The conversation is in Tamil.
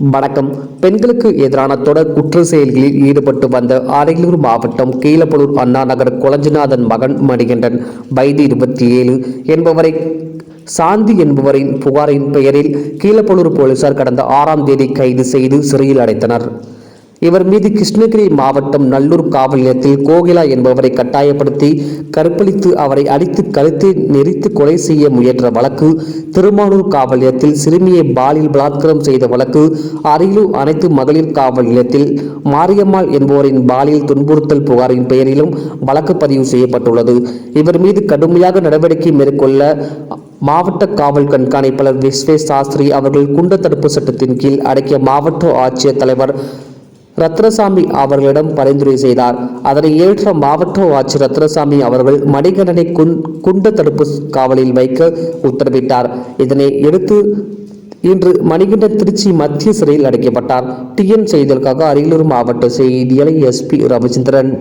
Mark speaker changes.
Speaker 1: வணக்கம். பெண்களுக்கு எதிரான தொடர் குற்ற செயல்களில் ஈடுபட்டு வந்த அரியலூர் மாவட்டம் கீழப்பலூர் அண்ணா நகர் குளஞ்சிநாதன் மகன் மணிகண்டன். வயது இருபத்தி ஏழு என்பவரை சாந்தி என்பவரின் புகாரின் பெயரில் கீழப்பலூர் போலீசார் கடந்த ஆறாம் தேதி கைது செய்து சிறையில் அடைத்தனர். இவர் மீது கிருஷ்ணகிரி மாவட்டம் நல்லூர் காவல் நிலையத்தில் கோகிலா என்பவரை கட்டாயப்படுத்தி கற்பழித்து அவரை அடித்து கழுத்தை நெரித்து கொலை செய்ய முயன்ற வழக்கு திருமானூர் காவல் நிலையத்தில் சிறுமியை பாலியல் பலாத்காரம் செய்த வழக்கு அரியலூர் அனைத்து மகளிர் காவல் நிலையத்தில் மாரியம்மாள் என்பவரின் பாலியல் துன்புறுத்தல் புகாரின் பெயரிலும் வழக்கு பதிவு செய்யப்பட்டுள்ளது. இவர் மீது கடுமையாக நடவடிக்கை மேற்கொள்ள மாவட்ட காவல் கண்காணிப்பாளர் விஸ்வேஷ் சாஸ்திரி அவர்கள் குண்ட தடுப்பு சட்டத்தின் கீழ் அடக்கிய மாவட்ட ஆட்சியர் தலைவர் ரத்னசாமி அவர்களிடம் பரிந்துரை செய்தார். அதனை ஏற்ற மாவட்ட ஆட்சியர் ரத்னசாமி அவர்கள் மணிகண்டனை குண்ட தடுப்பு காவலில் வைக்க உத்தரவிட்டார். இதனை எடுத்து இன்று மணிகண்டன் திருச்சி மத்திய சிறையில் அடைக்கப்பட்டார். டிஎன் செய்திகளுக்காக அரியலூர் மாவட்ட செய்தியாளர் எஸ்பி ரவிச்சந்திரன்